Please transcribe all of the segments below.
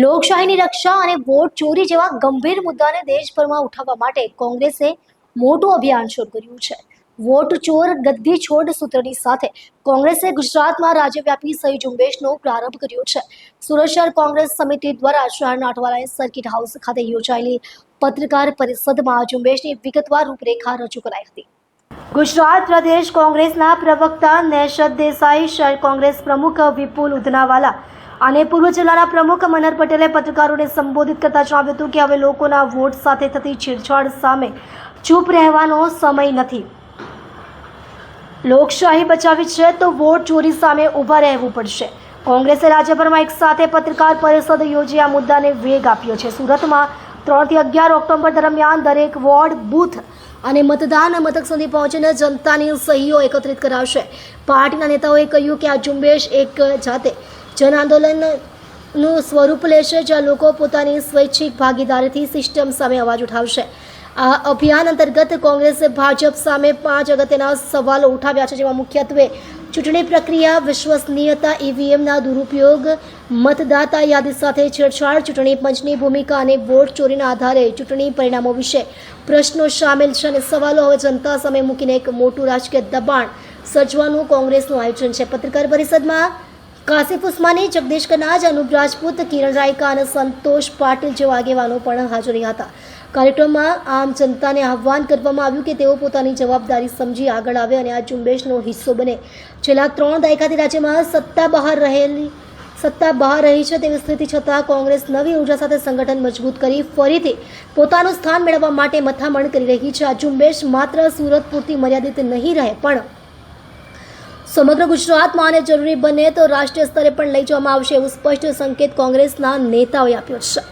લોકશાહીની રક્ષા અને વોટ ચોરી જેવા ગંભીર મુદ્દાને દેશભરમાં ઉઠાવવા માટે કોંગ્રેસે મોટું અભિયાન શરૂ કર્યું છે. વોટ ચોર ગદ્દી છોડ સૂત્રની સાથે કોંગ્રેસે ગુજરાતમાં રાજ્યવ્યાપી સહી ઝુંબેશનો પ્રારંભ કર્યો છે. સુરત શહેર કોંગ્રેસ સમિતિ દ્વારા શહેરના અઠવાલાય સર્કિટ હાઉસ ખાતે યોજાયેલી પત્રકાર પરિષદમાં ઝુંબેશની વિગતવાર રૂપરેખા રજૂ કરાઈ હતી. ગુજરાત પ્રદેશ કોંગ્રેસના પ્રવક્તા નેશદ દેસાઈ, શહેર કોંગ્રેસ પ્રમુખ વિપુલ ઉધનાવાલા અને પૂર્વ જિલ્લાના પ્રમુખ મનહર પટેલે પત્રકારોને સંબોધિત કરતા જણાવ્યું હતું કે હવે લોકોના વોટ સાથે થતી છેડછાડ સામે ચૂપ રહેવાનો સમય નથી. લોકશાહી બચાવી છે તો વોટ ચોરી સામે ઊભા રહેવું પડશે. કોંગ્રેસે રાજ્યભરમાં એક સાથે પત્રકાર પરિષદ યોજી આ મુદ્દાને વેગ આપ્યો છે. સુરતમાં ત્રણથી અગિયાર ઓક્ટોબર દરમિયાન દરેક વોર્ડ, બૂથ અને મતદાન મથક સુધી પહોંચીને જનતાની સહીઓ એકત્રિત કરાવશે. પાર્ટીના નેતાઓએ કહ્યું કે આ ઝુંબેશ એક જાતે જન આંદોલનનું સ્વરૂપ લેશે, જ્યાં લોકો પોતાની સ્વૈચ્છિક ભાગીદારીથી સિસ્ટમ સામે અવાજ ઉઠાવશે. આ અભિયાન અંતર્ગત કોંગ્રેસે, ભાજપ સામે પાંચ અગત્યના સવાલો ઉઠાવ્યા છે, જેમાં મુખ્યત્વે ચૂંટણી પ્રક્રિયા, વિશ્વસનીયતા, ઈવીએમના દુરુપયોગ, મતદાતા યાદી સાથે છેડછાડ, ચૂંટણી પંચની ભૂમિકા અને વોટ ચોરીના આધારે ચૂંટણી પરિણામો વિશે પ્રશ્નો સામેલ છે અને સવાલો હવે જનતા સામે મૂકીને એક મોટું રાજકીય દબાણ સર્જવાનું કોંગ્રેસનું આયોજન છે. પત્રકાર પરિષદમાં કાસિફ ઉસ્માની, જગદીશ કનાજ, અનુપ રાજપૂત, કિરણ રાયકા અને સંતોષ પાટીલ જેવા આગેવાનો પણ હાજર રહ્યા હતા. કાર્યક્રમમાં આમ જનતાને આહ્વાન કરવામાં આવ્યું કે તેઓ પોતાની જવાબદારી સમજી આગળ આવે અને આ ઝુંબેશનો હિસ્સો બને. છેલ્લા ત્રણ દાયકાથી રાજ્યમાં સત્તા બહાર રહેલી, સત્તા બહાર રહી છે તેવી સ્થિતિ છતાં કોંગ્રેસ નવી ઊર્જા સાથે સંગઠન મજબૂત કરી ફરીથી પોતાનું સ્થાન મેળવવા માટે મથામણ કરી રહી છે. આ ઝુંબેશ માત્ર સુરત પૂરતી મર્યાદિત નહીં રહે, પણ સમગ્ર ગુજરાતમાં આને જરૂરી બને તો રાષ્ટ્રીય સ્તરે પણ લઈ જવામાં આવશે એવું સ્પષ્ટ સંકેત કોંગ્રેસના નેતાઓએ આપ્યો છે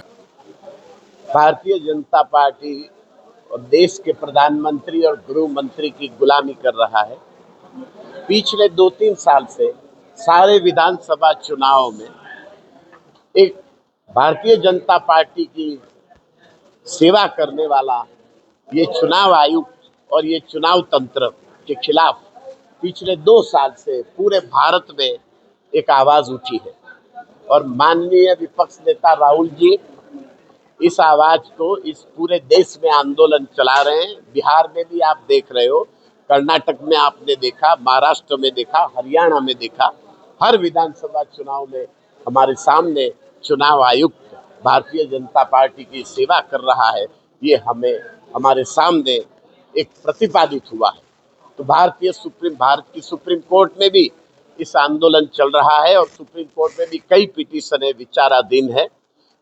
भारतीय जनता पार्टी और देश के प्रधानमंत्री और गृह मंत्री की गुलामी कर रहा है पिछले दो तीन साल से सारे विधानसभा चुनाव में एक भारतीय जनता पार्टी की सेवा करने वाला ये चुनाव आयुक्त और ये चुनाव तंत्र के खिलाफ पिछले दो साल से पूरे भारत में एक आवाज़ उठी है। और माननीय विपक्ष नेता राहुल जी इस आवाज़ को इस पूरे देश में आंदोलन चला रहे हैं। बिहार में भी आप देख रहे हो, कर्नाटक में आपने देखा, महाराष्ट्र में देखा, हरियाणा में देखा, हर विधानसभा चुनाव में हमारे सामने चुनाव आयुक्त भारतीय जनता पार्टी की सेवा कर रहा है। ये हमें, हमारे सामने एक प्रतिपादित हुआ है। तो भारतीय सुप्रीम, भारत की सुप्रीम कोर्ट में भी इस आंदोलन चल रहा है और सुप्रीम कोर्ट में भी कई पिटीशन विचाराधीन है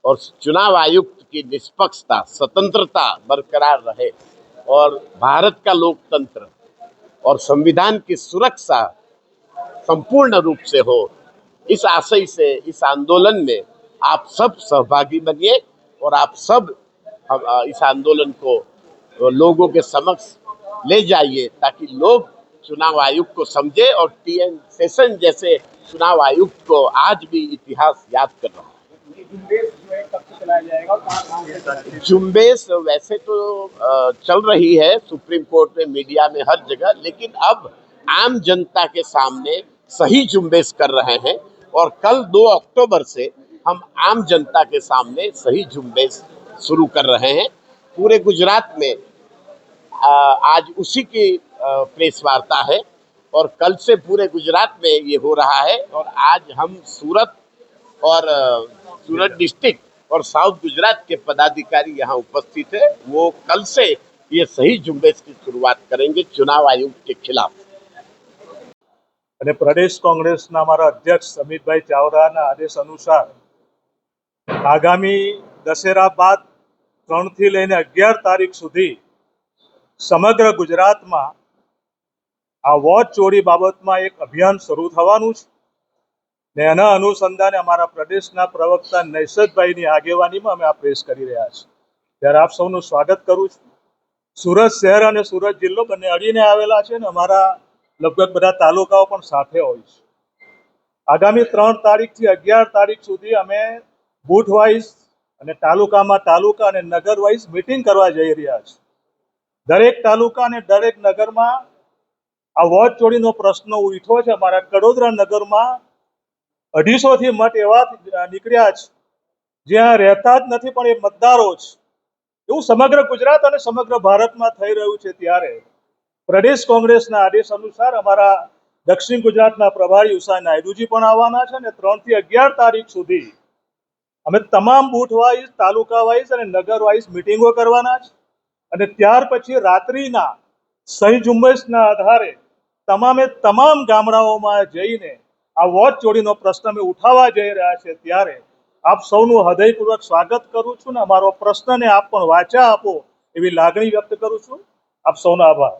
और चुनाव आयुक्त की निष्पक्षता, स्वतंत्रता बरकरार रहे और भारत का लोकतंत्र और संविधान की सुरक्षा संपूर्ण रूप से हो। इस आशय से, इस आंदोलन में आप सब सहभागी बनिए और आप सब इस आंदोलन को लोगों के समक्ष ले जाइए ताकि लोग चुनाव आयुक्त को समझे और टी एन सेशन जैसे चुनाव आयुक्त को आज भी इतिहास याद कर रहा है। जुम्बेश वैसे तो चल रही है, सुप्रीम कोर्ट में, मीडिया में हर जगह, लेकिन अब आम जनता के सामने सही जुम्बेश कर रहे हैं और कल 2 अक्टूबर से हम आम जनता के सामने सही जुम्बेश शुरू कर रहे हैं। पूरे गुजरात में आज उसी की अ, प्रेस वार्ता है और कल से पूरे गुजरात में ये हो रहा है और आज हम सूरत और अ, सूरत डिस्ट्रिक्ट और साउथ गुजरात के पदाधिकारी यहाँ उपस्थित है वो कल से ये सही झुंबेश की शुरुआत करेंगे चुनाव आयोग के खिलाफ અને પ્રદેશ કોંગ્રેસના અમારા અધ્યક્ષ અમિતભાઈ ચાવડાના આદેશ અનુસાર આગામી દશેરા બાદ ત્રણથી લઈને અગિયાર તારીખ સુધી સમગ્ર ગુજરાતમાં આ વોચ ચોરી બાબતમાં એક અભિયાન શરૂ થવાનું છે. ને એના અનુસંધાને અમારા પ્રદેશના પ્રવક્તા નૈસદભાઈની આગેવાનીમાં અમે આ પ્રેસ કરી રહ્યા છીએ. ત્યારે આપ સૌનું સ્વાગત કરું છું. સુરત શહેર અને સુરત જિલ્લો બંને અડીને આવેલા છે ને અમારા લગભગ બધા તાલુકાઓ પણ સાથે હોય છે. આગામી ત્રણ તારીખથી અગિયાર તારીખ સુધી અમે બૂથ વાઇઝ અને તાલુકામાં તાલુકા અને નગર વાઇઝ મિટિંગ કરવા જઈ રહ્યા છીએ. દરેક તાલુકા અને દરેક નગરમાં આ વોચ ચોરીનો પ્રશ્ન ઉઠ્યો છે. અમારા કડોદરા નગરમાં અઢીસોથી મત એવા નીકળ્યા છે જ્યાં રહેતા જ નથી પણ એ મતદારો જ. એવું સમગ્ર ગુજરાત અને સમગ્ર ભારતમાં થઈ રહ્યું છે ત્યારે. પ્રદેશ કોંગ્રેસના આદેશ અનુસાર અમારા દક્ષિણ ગુજરાતના પ્રભારી ઉષા નાયડુજી પણ આવવાના છે અને ત્રણથી અગિયાર તારીખ સુધી અમે તમામ બૂથ વાઇઝ, તાલુકા વાઇઝ અને નગર વાઇઝ મિટિંગો કરવાના છે. અને ત્યાર પછી રાત્રિના સહી ઝુંબેશના આધારે તમામે તમામ ગામડાઓમાં જઈને આ વોટ ચોરીનો પ્રશ્ન અમે ઉઠાવવા જઈ રહ્યા છે ત્યારે આપ સૌનું હૃદયપૂર્વક સ્વાગત કરું છું ને અમારો પ્રશ્નને આપ પણ વાચા આપો એવી લાગણી વ્યક્ત કરું છું. આપ સૌનો આભાર.